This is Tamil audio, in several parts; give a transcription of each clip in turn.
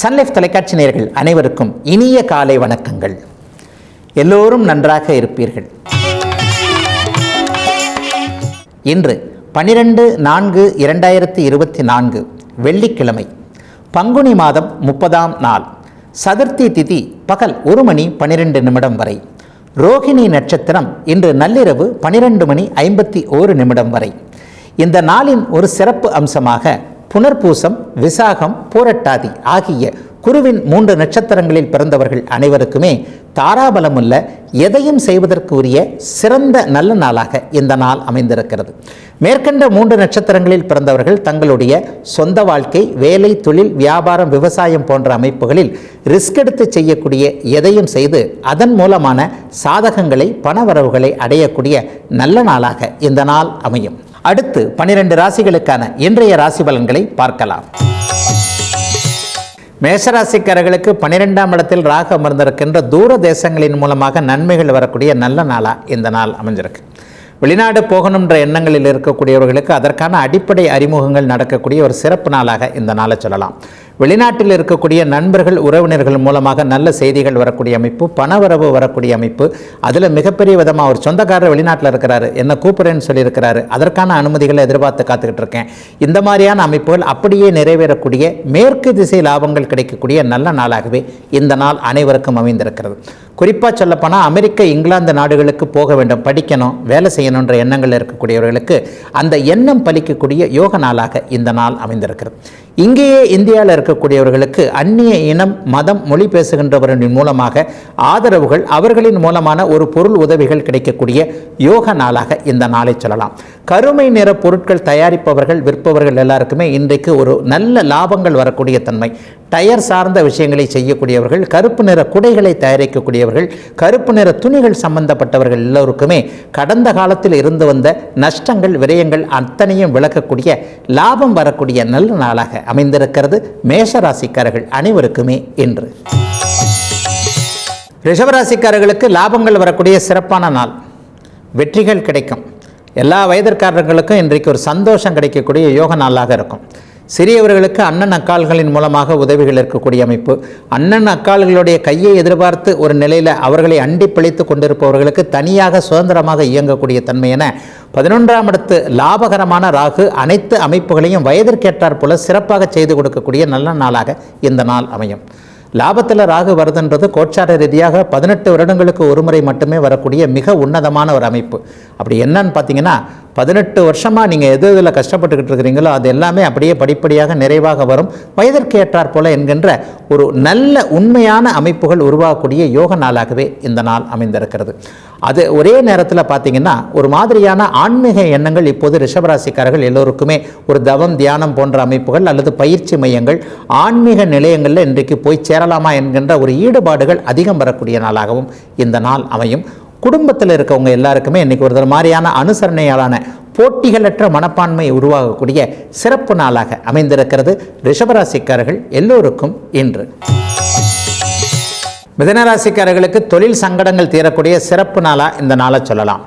சன்லைஃப் தொலைக்காட்சி நேர்கள் அனைவருக்கும் இனிய காலை வணக்கங்கள். எல்லோரும் நன்றாக இருப்பீர்கள். இன்று பனிரெண்டு நான்கு இரண்டாயிரத்தி இருபத்தி நான்கு வெள்ளிக்கிழமை பங்குனி மாதம் முப்பதாம் நாள் சதுர்த்தி திதி பகல் ஒரு மணி பனிரெண்டு நிமிடம் வரை ரோகிணி நட்சத்திரம் இன்று நள்ளிரவு பனிரெண்டு மணி ஐம்பத்தி ஓரு நிமிடம் வரை. இந்த நாளின் ஒரு சிறப்பு அம்சமாக புனர்பூசம் விசாகம் பூரட்டாதி ஆகிய குருவின் மூன்று நட்சத்திரங்களில் பிறந்தவர்கள் அனைவருக்குமே தாராபலமுள்ள எதையும் செய்வதற்கு உரிய சிறந்த நல்ல நாளாக இந்த நாள் அமைந்திருக்கிறது. மேற்கண்ட மூன்று நட்சத்திரங்களில் பிறந்தவர்கள் தங்களுடைய சொந்த வாழ்க்கை வேலை தொழில் வியாபாரம் விவசாயம் போன்ற அமைப்புகளில் ரிஸ்க் எடுத்து செய்யக்கூடிய எதையும் செய்து அதன் மூலமான சாதகங்களை பணவரவுகளை அடையக்கூடிய நல்ல நாளாக இந்த நாள் அமையும். அடுத்து பனிரெண்டு ராசிகளுக்கான இன்றைய ராசி பலன்களை பார்க்கலாம். மேஷராசிக்காரர்களுக்கு பன்னிரெண்டாம் இடத்தில் ராக அமர்ந்திருக்கின்ற தூர தேசங்களின் மூலமாக நன்மைகள் வரக்கூடிய நல்ல நாளாக இந்த நாள் அமைஞ்சிருக்கு. வெளிநாடு போகணுன்ற எண்ணங்களில் இருக்கக்கூடியவர்களுக்கு அதற்கான அடிப்படை அறிமுகங்கள் நடக்கக்கூடிய ஒரு சிறப்பு நாளாக இந்த நாளை சொல்லலாம். வெளிநாட்டில் இருக்கக்கூடிய நண்பர்கள் உறவினர்கள் மூலமாக நல்ல செய்திகள் வரக்கூடிய அமைப்பு பணவரவு வரக்கூடிய அமைப்பு. அதில் மிகப்பெரிய விதமாக ஒரு சொந்தக்காரர் வெளிநாட்டில் இருக்கிறாரு. என்ன கூப்பிடுறேன்னு சொல்லியிருக்கிறாரு. அதற்கான அனுமதிகளை எதிர்பார்த்து காத்துக்கிட்டு இருக்கேன் இந்த மாதிரியான அமைப்புகள் அப்படியே நிறைவேறக்கூடிய மேற்கு திசை லாபங்கள் கிடைக்கக்கூடிய நல்ல நாளாகவே இந்த நாள் அனைவருக்கும் அமைந்திருக்கிறது. குறிப்பாக சொல்லப்போனால் அமெரிக்க இங்கிலாந்து நாடுகளுக்கு போக வேண்டும். படிக்கணும் வேலை செய்யணுன்ற எண்ணங்கள் இருக்கக்கூடியவர்களுக்கு அந்த எண்ணம் பலிக்கக்கூடிய யோக நாளாக இந்த நாள் அமைந்திருக்கிறது. இங்கேயே இந்தியாவில் இருக்கக்கூடியவர்களுக்கு அந்நிய இனம் மதம் மொழி பேசுகின்றவர்களின் மூலமாக ஆதரவுகள் அவர்களின் மூலமான ஒரு பொருள் உதவிகள் கிடைக்கக்கூடிய யோக நாளாக இந்த நாளை சொல்லலாம். கருமை நிற பொருட்கள் தயாரிப்பவர்கள் விற்பவர்கள் எல்லாருக்குமே இன்றைக்கு ஒரு நல்ல லாபங்கள் வரக்கூடிய தன்மை. டயர் சார்ந்த விஷயங்களை செய்யக்கூடியவர்கள் கருப்பு நிற குடைகளை தயாரிக்கக்கூடியவர்கள் கருப்பு நிற துணிகள் சம்பந்தப்பட்டவர்கள் எல்லோருக்குமே கடந்த காலத்தில் இருந்து வந்த நஷ்டங்கள் விரயங்கள் அத்தனையும் விளக்கக்கூடிய லாபம் வரக்கூடிய நல்ல நாளாக அமைந்திருக்கிறது. மேஷராசிக்காரர்கள் அனைவருக்குமே இன்று. ரிஷபராசிக்காரர்களுக்கு லாபங்கள் வரக்கூடிய சிறப்பான நாள். வெற்றிகள் கிடைக்கும். எல்லா வயதிற்காரர்களுக்கும் இன்றைக்கு ஒரு சந்தோஷம் கிடைக்கக்கூடிய யோக நாளாக இருக்கும். சிறியவர்களுக்கு அண்ணன் அக்கால்களின் மூலமாக உதவிகள் இருக்கக்கூடிய அமைப்பு. அண்ணன் அக்கால்களுடைய கையை எதிர்பார்த்து ஒரு நிலையில் அவர்களை அண்டி பிழைத்து கொண்டிருப்பவர்களுக்கு தனியாக சுதந்திரமாக இயங்கக்கூடிய தன்மை என பதினொன்றாம் இடத்து லாபகரமான ராகு அனைத்து அமைப்புகளையும் வயதிற்கேற்றாற் போல சிறப்பாக செய்து கொடுக்கக்கூடிய நல்ல நாளாக இந்த நாள் அமையும். லாபத்தில் ராகு வருதுன்றது கோச்சார ரீதியாக பதினெட்டு வருடங்களுக்கு ஒரு முறை மட்டுமே வரக்கூடிய மிக உன்னதமான ஒரு அமைப்பு. அப்படி என்னன்னு பார்த்தீங்கன்னா பதினெட்டு வருஷமாக நீங்கள் எது இதில் கஷ்டப்பட்டுக்கிட்டு இருக்கிறீங்களோ அது எல்லாமே அப்படியே படிப்படியாக நிறைவாக வரும். வயதிற்கு ஏற்றார் போல என்கின்ற ஒரு நல்ல உண்மையான அமைப்புகள் உருவாகக்கூடிய யோக நாளாகவே இந்த நாள் அமைந்திருக்கிறது. அது ஒரே நேரத்தில் பார்த்தீங்கன்னா ஒரு மாதிரியான ஆன்மீக எண்ணங்கள் இப்போது ரிஷபராசிக்காரர்கள் எல்லோருக்குமே ஒரு தவம் தியானம் போன்ற அமைப்புகள் அல்லது பயிற்சி மையங்கள் ஆன்மீக நிலையங்களில் இன்றைக்கு போய் சேரலாமா என்கின்ற ஒரு ஈடுபாடுகள் அதிகம் வரக்கூடிய நாளாகவும் இந்த நாள் அமையும். குடும்பத்தில் இருக்கவங்க எல்லாருக்குமே இன்றைக்கி ஒரு மாதிரியான அனுசரணையாலான போட்டிகளற்ற மனப்பான்மை உருவாகக்கூடிய சிறப்பு நாளாக அமைந்திருக்கிறது. ரிஷபராசிக்காரர்கள் எல்லோருக்கும் இன்று. மிதனராசிக்காரர்களுக்கு தொழில் சங்கடங்கள் தீரக்கூடிய சிறப்பு நாளாக இந்த நாளை சொல்லலாம்.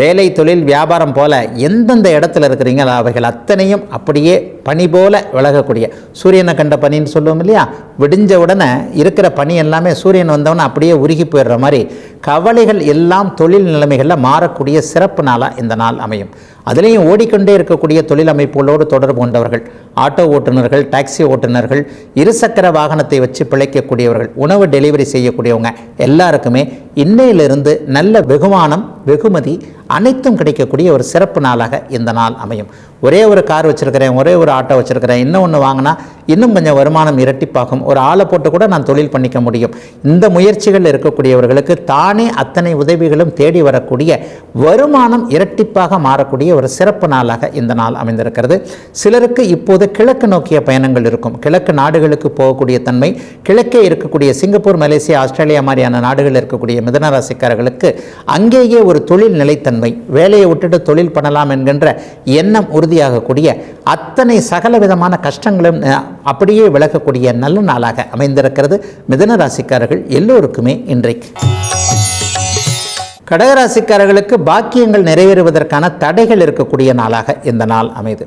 வேலை தொழில் வியாபாரம் போல எந்தெந்த இடத்துல இருக்கிறீங்களோ அவைகள் அத்தனையும் அப்படியே பனி போல விலகக்கூடிய. சூரியனை கண்ட பனின்னு சொல்லுவோம் இல்லையா? விடிஞ்ச உடனே இருக்கிற பனி எல்லாமே சூரியன் வந்தவொடனே அப்படியே உருகி போயிடுற மாதிரி கவலைகள் எல்லாம் தொழில் நிலைமைகளில் மாறக்கூடிய சிறப்பு நாளாக இந்த நாள் அமையும். அதுலேயும் ஓடிக்கொண்டே இருக்கக்கூடிய தொழில் அமைப்புகளோடு தொடர்பு கொண்டவர்கள் ஆட்டோ ஓட்டுநர்கள் டாக்ஸி ஓட்டுநர்கள் இருசக்கர வாகனத்தை வச்சு பிழைக்கக்கூடியவர்கள் உணவு டெலிவரி செய்யக்கூடியவங்க எல்லாருக்குமே இன்னையிலிருந்து நல்ல வெகுமானம் வெகுமதி அனைத்தும் கிடைக்கக்கூடிய ஒரு சிறப்பு நாளாக இந்த நாள் அமையும். ஒரே ஒரு கார் வச்சுருக்கிறேன் ஒரே ஒரு ஆட்டோ வச்சுருக்கிறேன் இன்னும் ஒன்று வாங்கினா இன்னும் கொஞ்சம் வருமானம் இரட்டிப்பாகும். ஒரு ஆளை போட்டு கூட நான் தொழில் பண்ணிக்க முடியும். இந்த முயற்சிகள் இருக்கக்கூடியவர்களுக்கு தானே அத்தனை உதவிகளும் தேடி வரக்கூடிய வருமானம் இரட்டிப்பாக மாறக்கூடிய ஒரு சிறப்பு நாளாக இந்த நாள் அமைந்திருக்கிறது. சிலருக்கு இப்போது கிழக்கு நோக்கிய பயணங்கள் இருக்கும். கிழக்கு நாடுகளுக்கு போகக்கூடிய தன்மை கிழக்கே இருக்கக்கூடிய சிங்கப்பூர் மலேசியா ஆஸ்திரேலியா மாதிரியான நாடுகளில் இருக்கக்கூடிய மிதனராசிக்காரர்களுக்கு அங்கேயே ஒரு தொழில் நிலைத்தன்மை வேலையை விட்டுட்டு தொழில் பண்ணலாம் என்கின்ற எண்ணம் உறுதியாகக்கூடிய அத்தனை சகல விதமான கஷ்டங்களும் அப்படியே விலகக்கூடிய நல்ல நாளாக அமைந்திருக்கிறது. மிதன ராசிக்காரர்கள் எல்லோருக்குமே இன்றைக்கு. கடகராசிக்காரர்களுக்கு பாக்கியங்கள் நிறைவேறுவதற்கான தடைகள் இருக்கக்கூடிய நாளாக இந்த நாள் அமைது.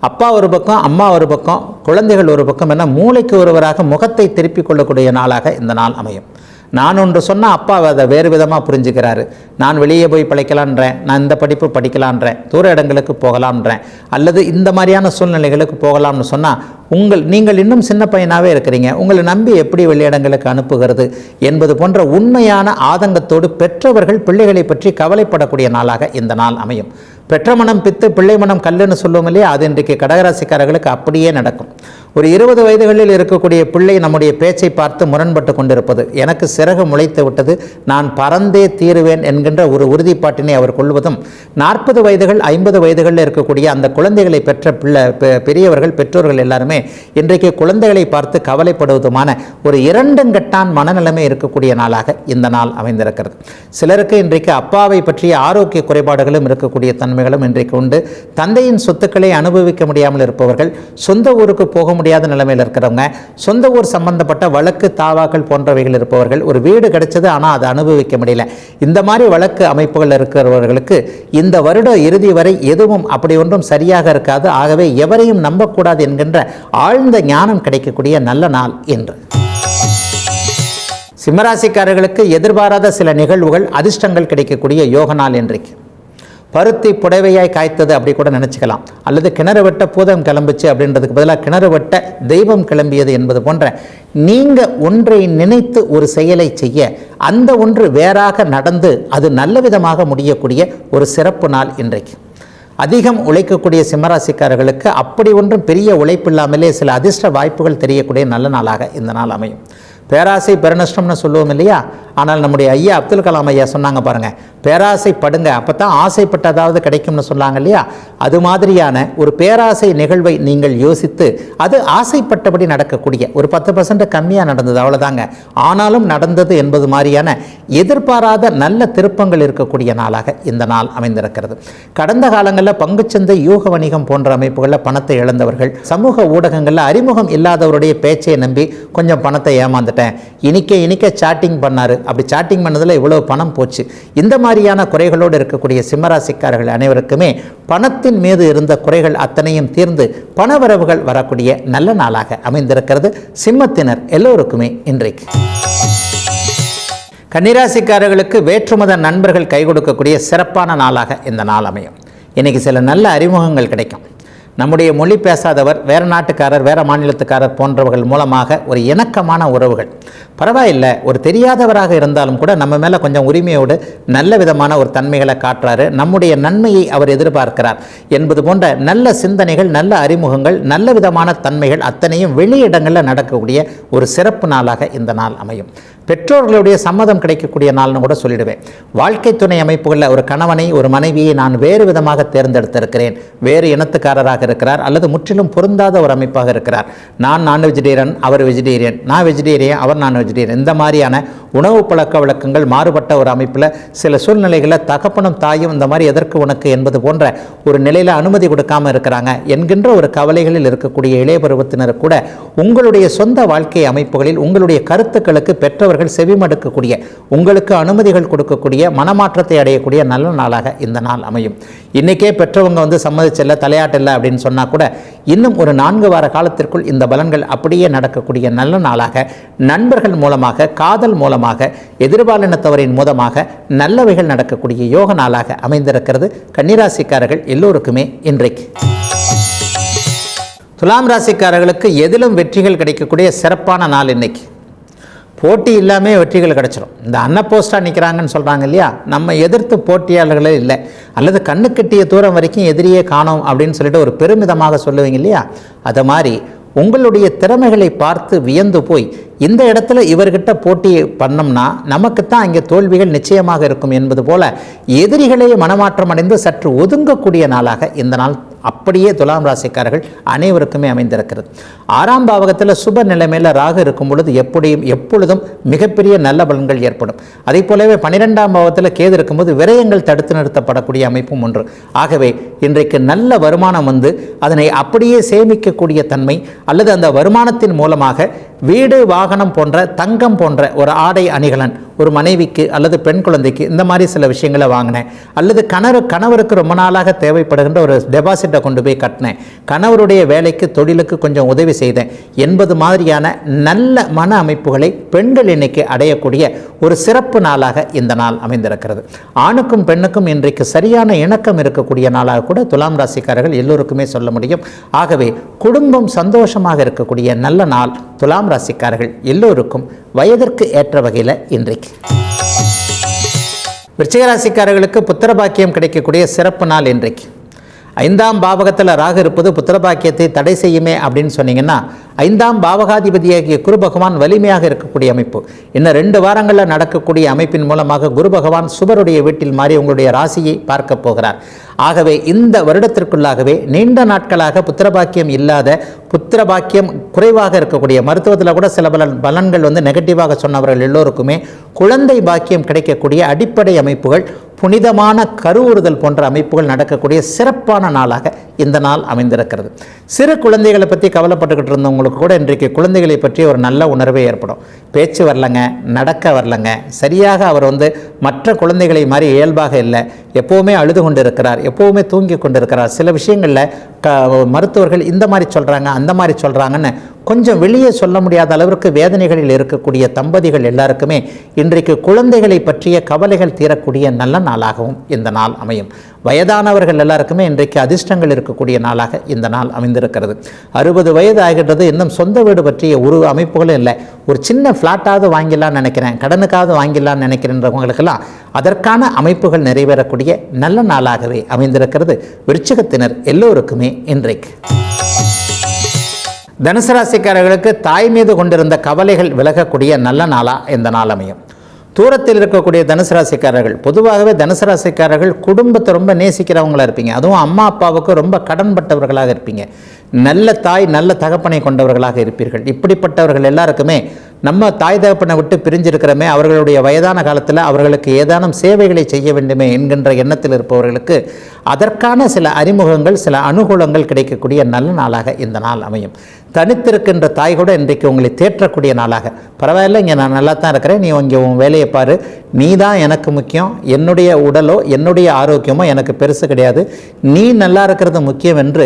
அப்பா ஒரு பக்கம் அம்மா ஒரு பக்கம் குழந்தைகள் ஒரு பக்கம் என மூளைக்கு ஒருவராக முகத்தை திருப்பிக் கொள்ளக்கூடிய நாளாக இந்த நாள் அமையும். நான் ஒன்று சொன்னால் அப்பா அதை வேறு விதமாக புரிஞ்சுக்கிறாரு. நான் வெளியே போய் பிழைக்கலான்றேன் நான் இந்த படிப்பு படிக்கலான்றேன் தூர இடங்களுக்கு போகலான்றேன் அல்லது இந்த மாதிரியான சூழ்நிலைகளுக்கு போகலாம்னு சொன்னால் உங்கள் நீங்கள் இன்னும் சின்ன பையனாகவே இருக்கிறீங்க. உங்களை நம்பி எப்படி வெளியிடங்களுக்கு அனுப்புகிறது என்பது போன்ற உண்மையான ஆதங்கத்தோடு பெற்றவர்கள் பிள்ளைகளை பற்றி கவலைப்படக்கூடிய நாளாக இந்த நாள் அமையும். பெற்ற மனம் பித்து பிள்ளை மனம் கல்லுன்னு சொல்லுவோம் இல்லையா? அது இன்றைக்கு கடகராசிக்காரர்களுக்கு அப்படியே நடக்கும். ஒரு இருபது வயதுகளில் இருக்கக்கூடிய பிள்ளை நம்முடைய பேச்சை பார்த்து முரண்பட்டு கொண்டிருப்பது எனக்கு சிறகு முளைத்து விட்டது நான் பறந்தே தீருவேன் என்கின்ற ஒரு உறுதிப்பாட்டினை அவர் கொள்வதும் நாற்பது வயதுகள் ஐம்பது வயதுகளில் இருக்கக்கூடிய அந்த குழந்தைகளை பெற்ற பிள்ளை பெ- பெரியவர்கள் பெற்றோர்கள் எல்லாருமே இன்றைக்கு குழந்தைகளை பார்த்து கவலைப்படுவதுமான ஒரு இரண்டுங்கட்டான் மனநிலைமை இருக்கக்கூடிய நாளாக இந்த நாள் அமைந்திருக்கிறது. சிலருக்கு இன்றைக்கு அப்பாவை பற்றிய ஆரோக்கிய குறைபாடுகளும் இருக்கக்கூடிய தன்மைகளும் இன்றைக்கு உண்டு. தந்தையின் சொத்துக்களை அனுபவிக்க முடியாமல் இருப்பவர்கள் சொந்த ஊருக்கு போக முடியாத நிலைமையில் இருக்கிறவங்க சொந்த ஊர் சம்பந்தப்பட்ட வழக்கு தாவாக்கள் போன்றவைகள் இருப்பவர்கள் ஒரு வீடு கிடைச்சது ஆனால் அதை அனுபவிக்க முடியல. இந்த மாதிரி வழக்கு அமைப்புகள் இருக்கிறவர்களுக்கு இந்த வருட இறுதி வரை எதுவும் அப்படி ஒன்றும் சரியாக இருக்காது. ஆகவே எவரையும் நம்பக்கூடாது என்கின்ற ஆழ்ந்த ஞானம் கிடைக்கக்கூடிய நல்ல நாள் என்று. சிம்மராசிக்காரர்களுக்கு எதிர்பாராத சில நிகழ்வுகள் அதிர்ஷ்டங்கள் கிடைக்கக்கூடிய யோக நாள் இன்றைக்கு. பருத்தி புடவையாய் காய்த்தது அப்படி கூட நினச்சிக்கலாம். அல்லது கிணறு வெட்ட பூதம் கிளம்புச்சு அப்படின்றதுக்கு பதிலாக கிணறு வெட்ட தெய்வம் கிளம்பியது என்பது போன்ற நீங்கள் ஒன்றை நினைத்து ஒரு செயலை செய்ய அந்த ஒன்று வேறாக நடந்து அது நல்ல விதமாக முடியக்கூடிய ஒரு சிறப்பு நாள் இன்றைக்கு. அதிகம் உழைக்கக்கூடிய சிம்மராசிக்காரர்களுக்கு அப்படி ஒன்றும் பெரிய உழைப்பில்லாமலே சில அதிர்ஷ்ட வாய்ப்புகள் தெரியக்கூடிய நல்ல நாளாக இந்த நாள் அமையும். பேராசை பெருநஷ்டம்னு சொல்லுவோம் இல்லையா? ஆனால் நம்முடைய ஐயா அப்துல் கலாம் ஐயா சொன்னாங்க பாருங்கள் பேராசை படுங்க அப்போ தான் ஆசைப்பட்டதாவது கிடைக்கும்னு சொன்னாங்க இல்லையா? அது மாதிரியான ஒரு பேராசை நிகழ்வை நீங்கள் யோசித்து அது ஆசைப்பட்டபடி நடக்கக்கூடிய ஒரு பத்து பர்சன்ட் கம்மியாக நடந்தது அவ்வளோதாங்க ஆனாலும் நடந்தது என்பது மாதிரியான எதிர்பாராத நல்ல திருப்பங்கள் இருக்கக்கூடிய நாளாக இந்த நாள் அமைந்திருக்கிறது. கடந்த காலங்களில் பங்குச்சந்தை யூக வணிகம் போன்ற அமைப்புகளில் பணத்தை இழந்தவர்கள் சமூக ஊடகங்களில் அறிமுகம் இல்லாதவருடைய பேச்சை நம்பி கொஞ்சம் பணத்தை ஏமாந்துட்டேன். இனிக்க இனிக்க சாட்டிங் பண்ணார். அப்படி சாட்டிங் பண்ணதில் இவ்வளோ பணம் போச்சு. இந்த மாதிரியான குறைகளோடு இருக்கக்கூடிய சிம்மராசிக்காரர்கள் அனைவருக்குமே பணத்தின் மீது இருந்த குறைகள் அத்தனையும் தீர்ந்து பணவரவுகள் வரக்கூடிய நல்ல நாளாக அமைந்திருக்கிறது. சிம்மத்தினர் எல்லோருக்குமே இன்றைக்கு. கன்னிராசிக்காரர்களுக்கு வேற்றுமத நண்பர்கள் கை கொடுக்கக்கூடிய சிறப்பான நாளாக இந்த நாள் அமையும். இன்னைக்கு சில நல்ல அறிமுகங்கள் கிடைக்கும். நம்முடைய மொழி பேசாதவர் வேறு நாட்டுக்காரர் வேறு மாநிலத்துக்காரர் போன்றவர்கள் மூலமாக ஒரு இணக்கமான உறவுகள். பரவாயில்லை ஒரு தெரியாதவராக இருந்தாலும் கூட நம்ம மேலே கொஞ்சம் உரிமையோடு நல்ல விதமான ஒரு தன்மைகளை காட்டுறாரு. நம்முடைய நன்மையை அவர் எதிர்பார்க்கிறார் என்பது போன்ற நல்ல சிந்தனைகள் நல்ல அறிமுகங்கள் நல்ல விதமான தன்மைகள் அத்தனையும் வெளியிடங்களில் நடக்கக்கூடிய ஒரு சிறப்பு நாளாக இந்த நாள் அமையும். பெற்றோர்களுடைய சம்மதம் கிடைக்கக்கூடிய நாள்னு கூட சொல்லிடுவேன். வாழ்க்கை துணை அமைப்புகளில் ஒரு கணவனை ஒரு மனைவியை நான் வேறு விதமாக தேர்ந்தெடுத்திருக்கிறேன். வேறு இனத்துக்காரராக இருக்கிறார் அல்லது முற்றிலும் பொருந்தாத ஒரு அமைப்பாக இருக்கிறார். நான் நான் வெஜிடேரியன் அவர் வெஜிடேரியன் நான் வெஜிடேரியன் அவர் நான் வெஜிடேரியன் இந்த மாதிரியான உணவு பழக்க வழக்கங்கள் மாறுபட்ட ஒரு அமைப்பில் சில சூழ்நிலைகளில் தகப்பனும் தாயும் இந்த மாதிரி எதற்கு உனக்கு என்பது போன்ற ஒரு நிலையில் அனுமதி கொடுக்காம இருக்கிறாங்க என்கின்ற ஒரு கவலைகளில் இருக்கக்கூடிய இளைய பருவத்தினர் கூட உங்களுடைய சொந்த வாழ்க்கை அமைப்புகளில் உங்களுடைய கருத்துக்களுக்கு பெற்றவர்கள் செவிமடுக்கக்கூடிய உங்களுக்கு அனுமதிகள் கொடுக்கக்கூடிய மனமாற்றத்தை அடையக்கூடிய நல்ல நாளாக இந்த நாள் அமையும். இன்றைக்கே பெற்றவங்க வந்து சம்மதிச்சல்ல தலையாட்டில்லை அப்படின்னு சொன்னால் கூட இன்னும் ஒரு நான்கு வார காலத்திற்குள் இந்த பலன்கள் அப்படியே நடக்கக்கூடிய நல்ல நாளாக நண்பர்கள் மூலமாக காதல் மூலமாக எதிர்பாலினத்தவரின் மூலமாக நல்லவைகள் நடக்கக்கூடிய யோக நாளாக அமைந்திருக்கிறது. கன்னிராசிக்காரர்கள் எல்லோருக்குமே இன்றைக்கு. துலாம் ராசிக்காரர்களுக்கு எதிலும் வெற்றிகள் கிடைக்கக்கூடிய சிறப்பான நாள் இன்னைக்கு. போட்டி இல்லாமல் வெற்றிகள் கிடச்சிரும். இந்த அன்னப்போஸ்டாக நிற்கிறாங்கன்னு சொல்கிறாங்க இல்லையா? நம்ம எதிர்த்து போட்டியாளர்களே இல்லை. அல்லது கண்ணு கட்டிய தூரம் வரைக்கும் எதிரியே காணோம் அப்படின்னு சொல்லிட்டு ஒரு பெருமிதமாக சொல்லுவீங்க இல்லையா? அதை மாதிரி உங்களுடைய திறமைகளை பார்த்து வியந்து போய் இந்த இடத்துல இவர்கிட்ட போட்டி பண்ணோம்னா நமக்குத்தான் இங்கே தோல்விகள் நிச்சயமாக இருக்கும் என்பது போல எதிரிகளே மனமாற்றம் அடைந்து சற்று ஒதுங்கக்கூடிய நாளாக இந்த நாள் அப்படியே துலாம் ராசிக்காரர்கள் அனைவருக்குமே அமைந்திருக்கிறது. ஆறாம் பாவகத்தில் சுப நிலைமையில் ராகு இருக்கும் பொழுது எப்படியும் எப்பொழுதும் மிகப்பெரிய நல்ல பலன்கள் ஏற்படும். அதே போலவே பன்னிரெண்டாம் பாவத்தில் கேது இருக்கும்போது விரயங்கள் தடுத்து நிறுத்தப்படக்கூடிய அமைப்பும் ஒன்று. ஆகவே இன்றைக்கு நல்ல வருமானம் வந்து அதனை அப்படியே சேமிக்கக்கூடிய தன்மை அல்லது அந்த வருமானத்தின் மூலமாக வீடு வாகனம் போன்ற தங்கம் போன்ற ஒரு ஆடை அணிகலன் ஒரு மனைவிக்கு அல்லது பெண் குழந்தைக்கு இந்த மாதிரி சில விஷயங்களை வாங்கினேன். அல்லது கணவர் கணவருக்கு ரொம்ப நாளாக தேவைப்படுகின்ற ஒரு டெபாசிட்டை கொண்டு போய் கட்டினேன். கணவருடைய வேலைக்கு தொழிலுக்கு கொஞ்சம் உதவி செய்தேன். என்பது மாதிரியான நல்ல மன அமைப்புகளை பெண்கள் இன்னைக்கு அடையக்கூடிய ஒரு சிறப்பு நாளாக இந்த நாள் அமைந்திருக்கிறது. ஆணுக்கும் பெண்ணுக்கும் இன்றைக்கு சரியான இணக்கம் இருக்கக்கூடிய நாளாக கூட துலாம் ராசிக்காரர்கள் எல்லோருக்குமே சொல்ல முடியும். ஆகவே குடும்பம் சந்தோஷமாக இருக்கக்கூடிய நல்ல நாள் துலாம் ராசிக்காரர்கள் எல்லோருக்கும் வயதிற்கு ஏற்ற வகையில் இன்றைக்கு. விருச்சிகராசிக்காரர்களுக்கு ராசிக்காரர்களுக்கு கிடைக்கக்கூடிய சிறப்பு நாள் இன்றைக்கு. ஐந்தாம் பாவகத்தில் ராகு இருப்பது புத்திரபாக்கியத்தை தடை செய்யுமே அப்படின்னு சொன்னீங்கன்னா ஐந்தாம் பாவகாதிபதியாகிய குரு பகவான் வலிமையாக இருக்கக்கூடிய அமைப்பு. இன்னும் ரெண்டு வாரங்களில் நடக்கக்கூடிய அமைப்பின் மூலமாக குரு பகவான் சுபருடைய வீட்டில் மாறி உங்களுடைய ராசியை பார்க்க போகிறார். ஆகவே இந்த வருடத்திற்குள்ளாகவே நீண்ட நாட்களாக புத்திரபாக்கியம் இல்லாத புத்திரபாக்கியம் குறைவாக இருக்கக்கூடிய மருத்துவத்தில் கூட சில பல பலன்கள் வந்து நெகட்டிவாக சொன்னவர்கள் எல்லோருக்குமே குழந்தை பாக்கியம் கிடைக்கக்கூடிய அடிப்படை அமைப்புகள் புனிதமான கருவுறுதல் போன்ற அமைப்புகள் நடக்கக்கூடிய சிறப்பான நாளாக இந்த நாள் அமைந்திருக்கிறது. சிறு குழந்தைகளை பற்றி கவலைப்பட்டுக்கிட்டு இருந்தவங்களுக்கு கூட இன்றைக்கு குழந்தைகளை பற்றி ஒரு நல்ல உணர்வே ஏற்படும். பேச்சு வரலங்க நடக்க வரலங்க. சரியாக அவர் வந்து மற்ற குழந்தைகளை மாதிரி இயல்பாக இல்லை. எப்போவுமே அழுது கொண்டு இருக்கிறார் எப்போவுமே தூங்கி கொண்டிருக்கிறார். சில விஷயங்களில் க மருத்துவர்கள் இந்த மாதிரி சொல்கிறாங்க அந்த மாதிரி சொல்கிறாங்கன்னு கொஞ்சம் வெளியே சொல்ல முடியாத அளவிற்கு வேதனைகளில் இருக்கக்கூடிய தம்பதிகள் எல்லாருக்குமே இன்றைக்கு குழந்தைகளை பற்றிய கவலைகள் தீரக்கூடிய நல்ல நாளாகவும் இந்த நாள் அமையும். வயதானவர்கள் எல்லாருக்குமே இன்றைக்கு அதிர்ஷ்டங்கள் இருக்கக்கூடிய நாளாக இந்த நாள் அமைந்திருக்கிறது. அறுபது வயது ஆகின்றது இன்னும் சொந்த வீடு பற்றிய ஒரு அமைப்புகளும் இல்லை. ஒரு சின்ன ஃப்ளாட்டாவது வாங்கிடலாம்னு நினைக்கிறேன் கடனுக்காவது வாங்கிடலாம்னு நினைக்கிறேன்றவங்களுக்கெல்லாம் அதற்கான அமைப்புகள் நிறைவேறக்கூடிய நல்ல நாளாகவே அமைந்திருக்கிறது. விருச்சகத்தினர் எல்லோருக்குமே இன்றைக்கு. தனுசு ராசிக்காரர்களுக்கு தாய் மீது கொண்டிருந்த கவலைகள் விலகக்கூடிய நல்ல நாளாக இந்த நாள் அமையும். தூரத்தில் இருக்கக்கூடிய தனுசு ராசிக்காரர்கள் பொதுவாகவே தனுசு ராசிக்காரர்கள் குடும்பத்தை ரொம்ப நேசிக்கிறவங்களா இருப்பீங்க. அதுவும் அம்மா அப்பாவுக்கு ரொம்ப கடன்பட்டவர்களாக இருப்பீங்க. நல்ல தாய் நல்ல தகப்பனை கொண்டவர்களாக இருப்பீர்கள். இப்படிப்பட்டவர்கள் எல்லாருக்குமே நம்ம தாய் தகப்பனை விட்டு பிரிஞ்சிருக்கிறோமே அவர்களுடைய வயதான காலத்தில் அவர்களுக்கு ஏதானும் சேவைகளை செய்ய வேண்டுமே என்கின்ற எண்ணத்தில் இருப்பவர்களுக்கு அதற்கான சில அறிமுகங்கள் சில அனுகூலங்கள் கிடைக்கக்கூடிய நல்ல நாளாக இந்த நாள் அமையும். தனித்திருக்கின்ற தாய் கூட இன்றைக்கு உங்களை தேற்றக்கூடிய நாளாக. பரவாயில்ல இங்கே நான் நல்லா தான் இருக்கிறேன் நீ இங்கே உன் வேலையை பாரு நீ தான் எனக்கு முக்கியம் என்னுடைய உடலோ என்னுடைய ஆரோக்கியமோ எனக்கு பெருசு கிடையாது. நீ நல்லா இருக்கிறது முக்கியம் என்று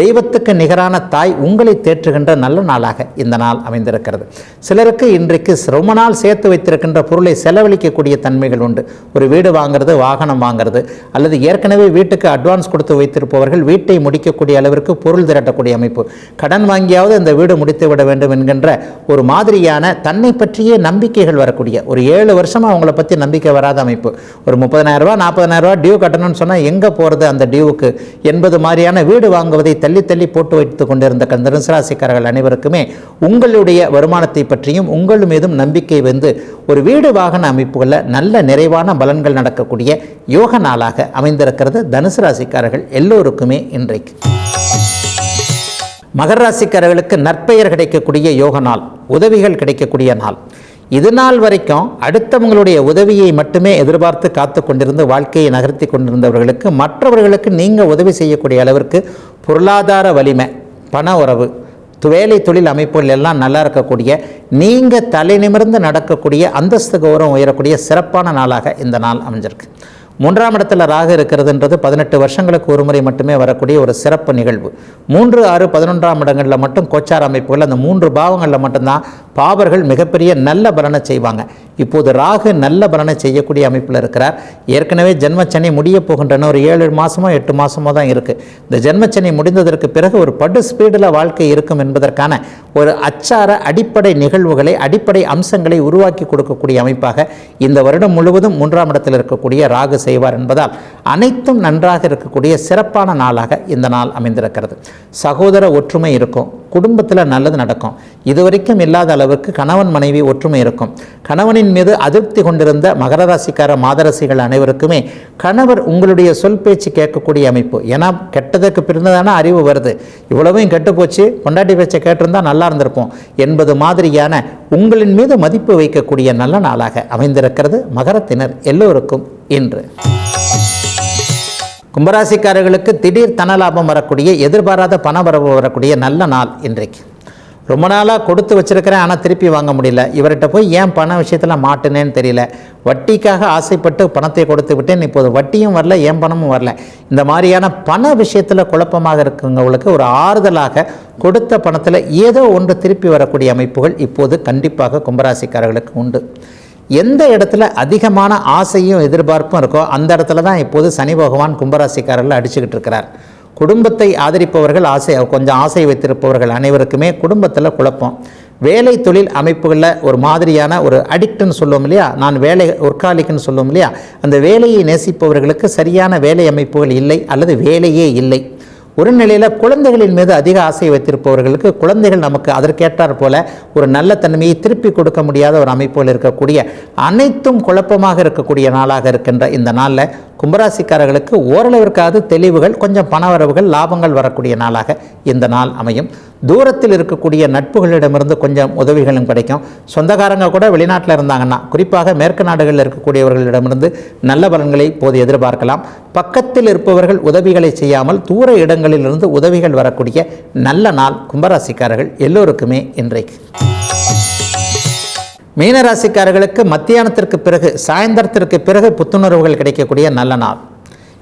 தெய்வத்துக்கு நிகரான தாய் உங்களை தேற்றுகின்ற நல்ல நாளாக இந்த நாள் அமைந்திருக்கிறது. சிலருக்கு இன்றைக்கு ரொம்ப நாள் சேர்த்து வைத்திருக்கின்ற பொருளை செலவழிக்கக்கூடிய தன்மைகள் உண்டு. ஒரு வீடு வாங்குறது வாகனம் வாங்குறது அல்லது ஏற்கனவே வீட்டுக்கு அட்வான்ஸ் கொடுத்து வைத்திருப்பவர்கள் வீட்டை முடிக்கக்கூடிய அளவிற்கு பொருள் திரட்டக்கூடிய அமைப்பு. கடன் வாங்கியாவது இந்த வீடு முடித்து விட வேண்டும் என்கின்ற ஒரு மாதிரியான தன்னை பற்றிய நம்பிக்கைகள் வரக்கூடிய ஒரு ஏழு வருஷமாக அவங்கள பற்றி நம்பிக்கை வராத அமைப்பு. ஒரு முப்பதனாயிரரூபா நாற்பதனாயிரரூபா டியூ கட்டணும்னு சொன்னால் எங்கே போகிறது அந்த டியூவுக்கு என்பது மாதிரியான வீடு வாங்குவதை தள்ளி தள்ளி போட்டு வைத்து கொண்டிருந்த தனுசு ராசிக்காரர்கள் அனைவருக்குமே உங்களுடைய வருமானத்தை பற்றியும் உங்கள் மீதும் நம்பிக்கை வந்து ஒரு வீடு வாகன அமைப்புகளில் நல்ல நிறைவான பலன்கள் நடக்கக்கூடிய யோக நாளாக அமைந்திருக்கிறது தனுசு ராசிக்காரர்கள் எல்லோருக்குமே இன்றைக்கு. மகர ராசிக்காரர்களுக்கு நற்பெயர் கிடைக்கக்கூடிய யோக நாள் உதவிகள் கிடைக்கக்கூடிய நாள். இது நாள் வரைக்கும் அடுத்தவங்களுடைய உதவியை மட்டுமே எதிர்பார்த்து காத்து கொண்டிருந்து வாழ்க்கையை நகர்த்தி கொண்டிருந்தவர்களுக்கு மற்றவர்களுக்கு நீங்கள் உதவி செய்யக்கூடிய அளவிற்கு பொருளாதார வலிமை பண உறவு வேலை தொழில் அமைப்புகள் எல்லாம் நல்லா இருக்கக்கூடிய நீங்கள் தலை நிமிர்ந்து நடக்கக்கூடிய அந்தஸ்து கௌரவம் உயரக்கூடிய சிறப்பான நாளாக இந்த நாள் அமைஞ்சிருக்கு. மூன்றாம் இடத்துல ராகு இருக்கிறதுன்றது பதினெட்டு வருஷங்களுக்கு ஒரு முறை மட்டுமே வரக்கூடிய ஒரு சிறப்பு நிகழ்வு. மூன்று ஆறு பதினொன்றாம் இடங்களில் மட்டும் கோச்சார அமைப்புகள் அந்த மூன்று பாவங்களில் மட்டும்தான் பாவர்கள் மிகப்பெரிய நல்ல பலனை செய்வாங்க. இப்போது ராகு நல்ல பலனை செய்யக்கூடிய அமைப்பில் இருக்கிறார். ஏற்கனவே ஜென்மச்சனி முடிய போகின்றன. ஒரு ஏழு மாதமோ எட்டு மாதமோ தான் இருக்குது இந்த ஜென்மச்சனி முடிந்ததற்கு பிறகு ஒரு படு ஸ்பீடில் வாழ்க்கை இருக்கும் என்பதற்கான ஒரு அச்சார அடிப்படை நிகழ்வுகளை அடிப்படை அம்சங்களை உருவாக்கி கொடுக்கக்கூடிய அமைப்பாக இந்த வருடம் முழுவதும் மூன்றாம் இடத்தில் இருக்கக்கூடிய ராகு செய்வார் என்பதால் அனைத்தும் நன்றாக இருக்கக்கூடிய சிறப்பான நாளாக இந்த நாள் அமைந்திருக்கிறது. சகோதர ஒற்றுமை இருக்கும். குடும்பத்தில் நல்லது நடக்கும். இதுவரைக்கும் இல்லாத அளவுக்கு கணவன் மனைவி ஒற்றுமை இருக்கும். கணவனின் மீது அதிருப்தி கொண்டிருந்த மகர ராசிக்கார மாதரசிகள் அனைவருக்குமே கணவர் உங்களுடைய சொல் பேச்சு கேட்கக்கூடிய அமைப்பு. ஏன்னா கெட்டதற்கு பிறந்ததான அறிவு வருது. இவ்வளவும் கெட்டு போச்சு பொண்டாட்டி பேச்சை கேட்டிருந்தா நல்லா இருந்திருப்போம் என்பது மாதிரியான உங்களின் மீது மதிப்பு வைக்கக்கூடிய நல்ல நாளாக அமைந்திருக்கிறது. மகரத்தினர் எல்லோருக்கும் இன்று. கும்பராசிக்காரர்களுக்கு திடீர் தனலாபம் வரக்கூடிய எதிர்பாராத பண வரவு வரக்கூடிய நல்ல நாள் இன்றைக்கு. ரொம்ப நாளாக கொடுத்து வச்சிருக்கிறேன் ஆனால் திருப்பி வாங்க முடியல. இவர்கிட்ட போய் ஏன் பண விஷயத்தில் மாட்டினேன்னு தெரியல. வட்டிக்காக ஆசைப்பட்டு பணத்தை கொடுத்து விட்டேன் இப்போது வட்டியும் வரல ஏன் பணமும் வரல. இந்த மாதிரியான பண விஷயத்தில் குழப்பமாக இருக்கிறவங்களுக்கு ஒரு ஆறுதலாக கொடுத்த பணத்தில் ஏதோ ஒன்று திருப்பி வரக்கூடிய அமைப்புகள் இப்போது கண்டிப்பாக கும்பராசிக்காரர்களுக்கு உண்டு. எந்த இடத்துல அதிகமான ஆசையும் எதிர்பார்ப்பும் இருக்கோ அந்த இடத்துல தான் இப்போது சனி பகவான் கும்பராசிக்காரர்கள் அடிச்சுக்கிட்டு இருக்கிறார். குடும்பத்தை ஆதரிப்பவர்கள் ஆசை கொஞ்சம் ஆசை வைத்திருப்பவர்கள் அனைவருக்குமே குடும்பத்தில் குழப்பம். வேலை தொழில் அமைப்புகளில் ஒரு மாதிரியான ஒரு அடிக்ட்னு சொல்லுவோம் இல்லையா? நான் வேலை ஒர்க்காலிக்குன்னு சொல்லுவோம் இல்லையா? அந்த வேலையை நேசிப்பவர்களுக்கு சரியான வேலை அமைப்புகள் இல்லை அல்லது வேலையே இல்லை. ஒரு நிலையில் குழந்தைகளின் மீது அதிக ஆசை வைத்திருப்பவர்களுக்கு குழந்தைகள் நமக்கு அதற்கேற்றார் போல ஒரு நல்ல தன்மையை திருப்பி கொடுக்க முடியாத ஒரு அமைப்புகள் இருக்கக்கூடிய அனைத்தும் குழப்பமாக இருக்கக்கூடிய நாளாக இருக்கின்ற இந்த நாளில் கும்பராசிக்காரர்களுக்கு ஓரளவிற்காவது தெளிவுகள் கொஞ்சம் பணவரவுகள் லாபங்கள் வரக்கூடிய நாளாக இந்த நாள் அமையும். தூரத்தில் இருக்கக்கூடிய நட்புகளிடமிருந்து கொஞ்சம் உதவிகளும் கிடைக்கும். சொந்தக்காரங்க கூட வெளிநாட்டில் இருந்தாங்கன்னா குறிப்பாக மேற்கு நாடுகளில் இருக்கக்கூடியவர்களிடமிருந்து நல்ல பலன்களை இப்போது எதிர்பார்க்கலாம். பக்கத்தில் இருப்பவர்கள் உதவிகளை செய்யாமல் தூர இடங்களிலிருந்து உதவிகள் வரக்கூடிய நல்ல நாள் கும்பராசிக்காரர்கள் எல்லோருக்குமே இன்றைக்கு. மீனராசிக்காரர்களுக்கு மத்தியானத்திற்கு பிறகு சாயந்தரத்திற்கு பிறகு புத்துணர்வுகள் கிடைக்கக்கூடிய நல்ல நாள்.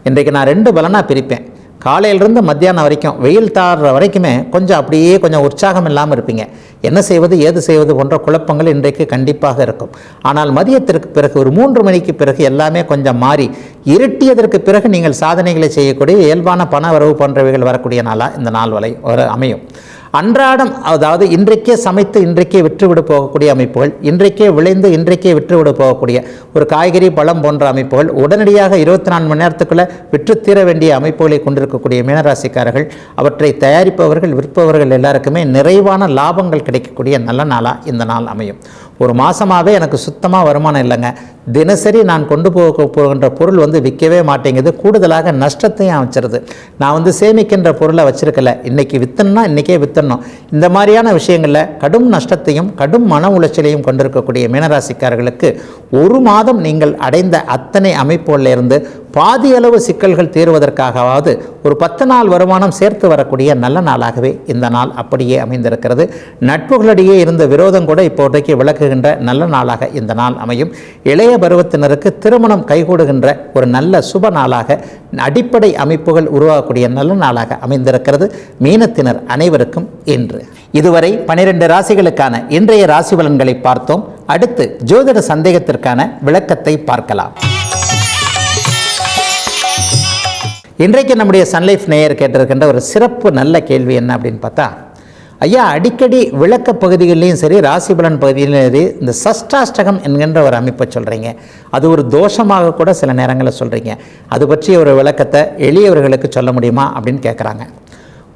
இன்றைக்கு நான் ரெண்டு பலனாக பிரிப்பேன். காலையிலிருந்து மத்தியானம் வரைக்கும் வெயில் தாடுற வரைக்குமே கொஞ்சம் அப்படியே கொஞ்சம் உற்சாகம் இல்லாமல் இருப்பீங்க. என்ன செய்வது ஏது செய்வது போன்ற குழப்பங்கள் இன்றைக்கு கண்டிப்பாக இருக்கும். ஆனால் மதியத்திற்கு பிறகு ஒரு மூன்று மணிக்கு பிறகு எல்லாமே கொஞ்சம் மாறி இருட்டியதற்கு பிறகு நீங்கள் சாதனைகளை செய்யக்கூடிய இயல்பான பண வரவு போன்றவைகள் வரக்கூடிய நாளாக இந்த நாள் வலை வர அமையும். அன்றாடம் அதாவது இன்றைக்கே சமைத்து இன்றைக்கே விற்றுவிட போகக்கூடிய அமைப்புகள் இன்றைக்கே விளைந்து இன்றைக்கே விற்றுவிட போகக்கூடிய ஒரு காய்கறி பழம் போன்ற அமைப்புகள் உடனடியாக இருபத்தி நான்கு மணி நேரத்துக்குள்ளே விற்றுத்தீர வேண்டிய அமைப்புகளை கொண்டிருக்கக்கூடிய மீனராசிக்காரர்கள் அவற்றை தயாரிப்பவர்கள் விற்பவர்கள் எல்லாருக்குமே நிறைவான லாபங்கள் கிடைக்கக்கூடிய நல்ல நாளாக இந்த நாள் அமையும். ஒரு மாதமாகவே எனக்கு சுத்தமாக வருமானம் இல்லைங்க. தினசரி நான் கொண்டு போக போகின்ற பொருள் வந்து விற்கவே மாட்டேங்குது. கூடுதலாக நஷ்டத்தையும் அமைச்சிருது. நான் வந்து சேமிக்கின்ற பொருளை வச்சிருக்கல. இன்றைக்கி வித்தணும்னா இன்றைக்கே வித்தணும். இந்த மாதிரியான விஷயங்களில் கடும் நஷ்டத்தையும் கடும் மன உளைச்சலையும் கொண்டிருக்கக்கூடிய மீனராசிக்காரர்களுக்கு ஒரு மாதம் நீங்கள் அடைந்த அத்தனை அமைப்புகளிலிருந்து பாதி அளவு சிக்கல்கள் தீர்வதற்காகவாவது ஒரு பத்து நாள் வருமானம் சேர்த்து வரக்கூடிய நல்ல நாளாகவே இந்த நாள் அப்படியே அமைந்திருக்கிறது. நட்புகளிடையே இருந்த விரோதம் கூட இப்போதைக்கு விளக்குகின்ற நல்ல நாளாக இந்த நாள் அமையும். இளைய பருவத்தினருக்கு திருமணம் கைகூடுகின்ற ஒரு நல்ல சுப நாளாக அடிப்படை அமைப்புகள் உருவாகக்கூடிய நல்ல நாளாக அமைந்திருக்கிறது. மீனத்தினர் அனைவருக்கும் இன்று. இதுவரை பனிரெண்டு ராசிகளுக்கான இன்றைய ராசி பலன்களை பார்த்தோம். அடுத்து ஜோதிட சந்தேகத்திற்கான விளக்கத்தை பார்க்கலாம். இன்றைக்கு நம்முடைய சன்லைஃப் நேயர் கேட்டிருக்கின்ற ஒரு சிறப்பு நல்ல கேள்வி என்ன அப்படின்னு பார்த்தா ஐயா அடிக்கடி விளக்க பகுதிகளிலையும் சரி ராசி பலன் பகுதியிலையும் சரி இந்த சஷ்டாஷ்டகம் என்கின்ற ஒரு அமைப்பை சொல்கிறீங்க அது ஒரு தோஷமாக கூட சில நேரங்களில் சொல்கிறீங்க அது பற்றிய ஒரு விளக்கத்தை எளியவர்களுக்கு சொல்ல முடியுமா அப்படின்னு கேட்குறாங்க.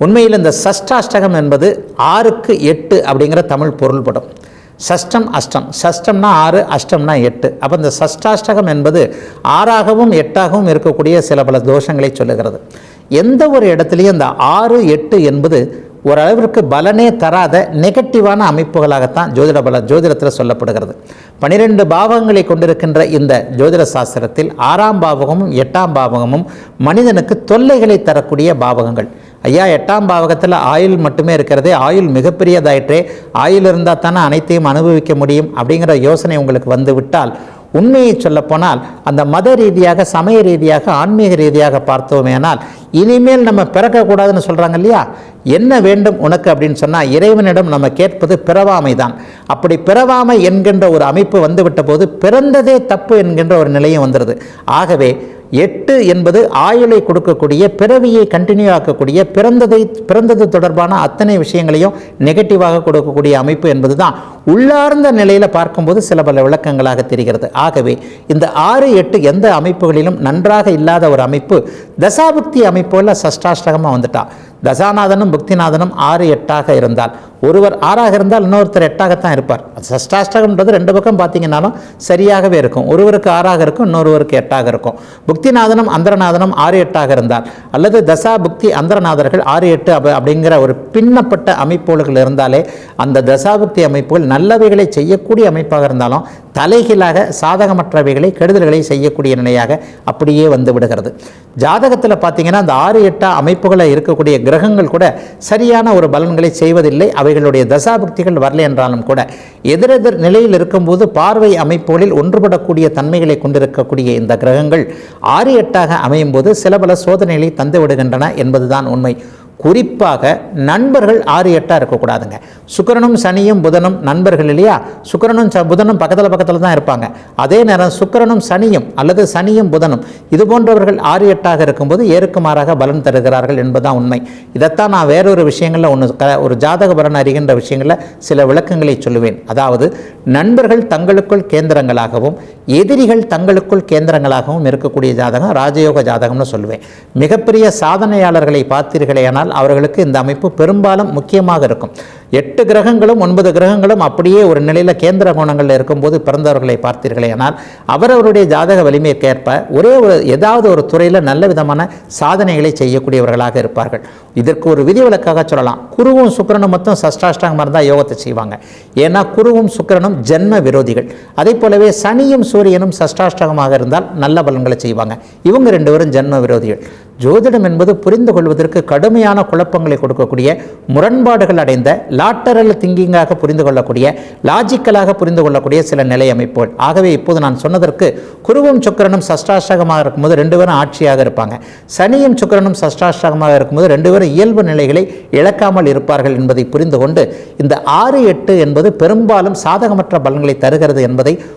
உண்மையில் இந்த சஷ்டாஷ்டகம் என்பது ஆறுக்கு எட்டு அப்படிங்கிற தமிழ் பொருள்படும். சஷ்டம் அஷ்டம். சஷ்டம்னா ஆறு அஷ்டம்னா எட்டு. அப்போ இந்த சஷ்டாஷ்டகம் என்பது ஆறாகவும் எட்டாகவும் இருக்கக்கூடிய சில பல தோஷங்களை சொல்லுகிறது. எந்த ஒரு இடத்துலையும் இந்த ஆறு எட்டு என்பது ஓரளவிற்கு பலனே தராத நெகட்டிவான அமைப்புகளாகத்தான் ஜோதிட பல ஜோதிடத்தில் சொல்லப்படுகிறது. பனிரெண்டு பாவங்களை கொண்டிருக்கின்ற இந்த ஜோதிட சாஸ்திரத்தில் ஆறாம் பாவகமும் எட்டாம் பாவகமும் மனிதனுக்கு தொல்லைகளை தரக்கூடிய பாவகங்கள். ஐயா எட்டாம் பாவகத்தில் ஆயுள் மட்டுமே இருக்கிறதே ஆயுள் மிகப்பெரியதாயிற்றே ஆயுள் இருந்தால் தானே அனைத்தையும் அனுபவிக்க முடியும் அப்படிங்கிற யோசனை உங்களுக்கு வந்துவிட்டால் உண்மையை சொல்லப்போனால் அந்த மத ரீதியாக சமய ரீதியாக ஆன்மீக ரீதியாக பார்த்தோமேனால் இனிமேல் நம்ம பிறக்கக்கூடாதுன்னு சொல்கிறாங்க இல்லையா? என்ன வேண்டும் உனக்கு அப்படின்னு சொன்னால் இறைவனிடம் நம்ம கேட்பது பிறவாமை தான் அப்படி பிறவாமை என்கின்ற ஒரு அமைப்பு வந்துவிட்ட போது பிறந்ததே தப்பு என்கின்ற ஒரு நிலையும் வந்துடுது ஆகவே எட்டு என்பது ஆயுளை கொடுக்கக்கூடிய பிறவியை கண்டினியூ ஆக்கக்கூடிய பிறந்ததை பிறந்தது தொடர்பான அத்தனை விஷயங்களையும் நெகட்டிவாக கொடுக்கக்கூடிய அமைப்பு என்பது தான் உள்ளார்ந்த நிலையில் பார்க்கும்போது சில பல விளக்கங்களாக தெரிகிறது. ஆகவே இந்த ஆறு எட்டு எந்த அமைப்புகளிலும் நன்றாக இல்லாத ஒரு அமைப்பு தசாபுக்தி அமைப்போல சஷ்டாஷ்டகமாக வந்துட்டா. தசாநாதனும் புக்திநாதனும் ஆறு எட்டாக இருந்தால். ஒருவர் ஆறாக இருந்தால் இன்னொருத்தர் எட்டாகத்தான் இருப்பார். சஷ்டாஷ்டகம்ன்றது ரெண்டு பக்கம் பார்த்தீங்கன்னாலும் சரியாகவே இருக்கும். ஒருவருக்கு ஆறாக இருக்கும் இன்னொருவருக்கு எட்டாக இருக்கும். புக்திநாதனும் அந்தரநாதனும் ஆறு எட்டாக இருந்தால். அல்லது தசா புக்தி அந்தரநாதர்கள் ஆறு எட்டு அப்ப அப்படிங்கிற ஒரு பின்னப்பட்ட அமைப்புகள் இருந்தாலே அந்த தசாபுக்தி அமைப்புகள் நல்லவைகளை செய்யக்கூடிய அமைப்பாக இருந்தாலும் தலைகீழாக சாதகமற்றவைகளை கெடுதல்களை செய்யக்கூடிய நிலையாக அப்படியே வந்து விடுகிறது. ஜாதகத்தில் பார்த்தீங்கன்னா அந்த ஆறு எட்டா அமைப்புகளை இருக்கக்கூடிய கிரகங்கள் கூட சரியான ஒரு பலன்களை செய்வதில்லை. அவைகளுடைய தசாபக்திகள் வரல என்றாலும் கூட எதிரெதிர் நிலையில் இருக்கும்போது பார்வை அமைப்புகளில் ஒன்றுபடக்கூடிய தன்மைகளை கொண்டிருக்கக்கூடிய இந்த கிரகங்கள் ஆறு எட்டாக அமையும் போது சில பல சோதனைகளை தந்து விடுகின்றன என்பதுதான் உண்மை. குறிப்பாக நண்பர்கள் ஆறு எட்டாக இருக்கக்கூடாதுங்க. சுக்கிரனும் சனியும் புதனும் நண்பர்கள் இல்லையா? சுக்கிரனும் ச புதனும் பக்கத்தில் பக்கத்தில் தான் இருப்பாங்க. அதே நேரம் சுக்கிரனும் சனியும் அல்லது சனியும் புதனும் இது போன்றவர்கள் ஆறு எட்டாக இருக்கும்போது ஏற்குமாறாக பலன் தருகிறார்கள் என்பதுதான் உண்மை. இதைத்தான் நான் வேறொரு விஷயங்களில் ஒன்று க ஒரு ஜாதக பலன் அறிகின்ற விஷயங்களில் சில விளக்கங்களை சொல்லுவேன். அதாவது நண்பர்கள் தங்களுக்குள் கேந்திரங்களாகவும் எதிரிகள் தங்களுக்குள் கேந்திரங்களாகவும் இருக்கக்கூடிய ஜாதகம் ராஜயோக ஜாதகம்னு சொல்லுவேன். மிகப்பெரிய சாதனையாளர்களை அவர்களுக்கு இந்த அமைப்பு பெரும்பாலும் முக்கியமாக இருக்கும். எட்டு கிரகங்களும் ஒன்பது கிரகங்களும் அப்படியே ஒரு நிலையில் கேந்திர கோணங்களில் இருக்கும்போது பிறந்தவர்களை பார்த்தீர்களே ஆனால் அவரவருடைய ஜாதக வலிமைக்கேற்ப ஒரே ஒரு ஏதாவது ஒரு துறையில் நல்ல விதமான சாதனைகளை செய்யக்கூடியவர்களாக இருப்பார்கள். இதற்கு ஒரு விதிவிலக்காக சொல்லலாம். குருவும் சுக்கரனும் மொத்தம் சஷ்டாஷ்டாங்கமாக இருந்தால் யோகத்தை செய்வாங்க. ஏன்னா குருவும் சுக்கிரனும் ஜென்ம விரோதிகள். அதே போலவே சனியும் சூரியனும் சஷ்டாஷ்டகமாக இருந்தால் நல்ல பலன்களை செய்வாங்க. இவங்க ரெண்டு பேரும் ஜென்ம விரோதிகள். ஜோதிடம் என்பது புரிந்து கொள்வதற்கு கடுமையான குழப்பங்களை கொடுக்கக்கூடிய முரண்பாடுகள் அடைந்த லாட்டரல் திங்கிங்காக புரிந்து கொள்ளக்கூடிய லாஜிக்கலாக புரிந்து கொள்ளக்கூடிய சில நிலை அமைப்புகள். ஆகவே இப்போது நான் சொன்னதற்கு குருவும் சுக்கரனும் சஷ்டாஷ்டகமாக இருக்கும்போது ரெண்டு பேரும் ஆட்சியாக இருப்பாங்க. சனியும் சுக்கரனும் சஷ்டாஷ்டகமாக இருக்கும்போது ரெண்டு பேரும் இயல்பு நிலைகளை இழக்காமல் இருப்பார்கள் என்பதை புரிந்து கொண்டு இந்த ஆறு எட்டு என்பது பெரும்பாலும் சாதகமற்ற பலன்களை தருகிறது என்பதை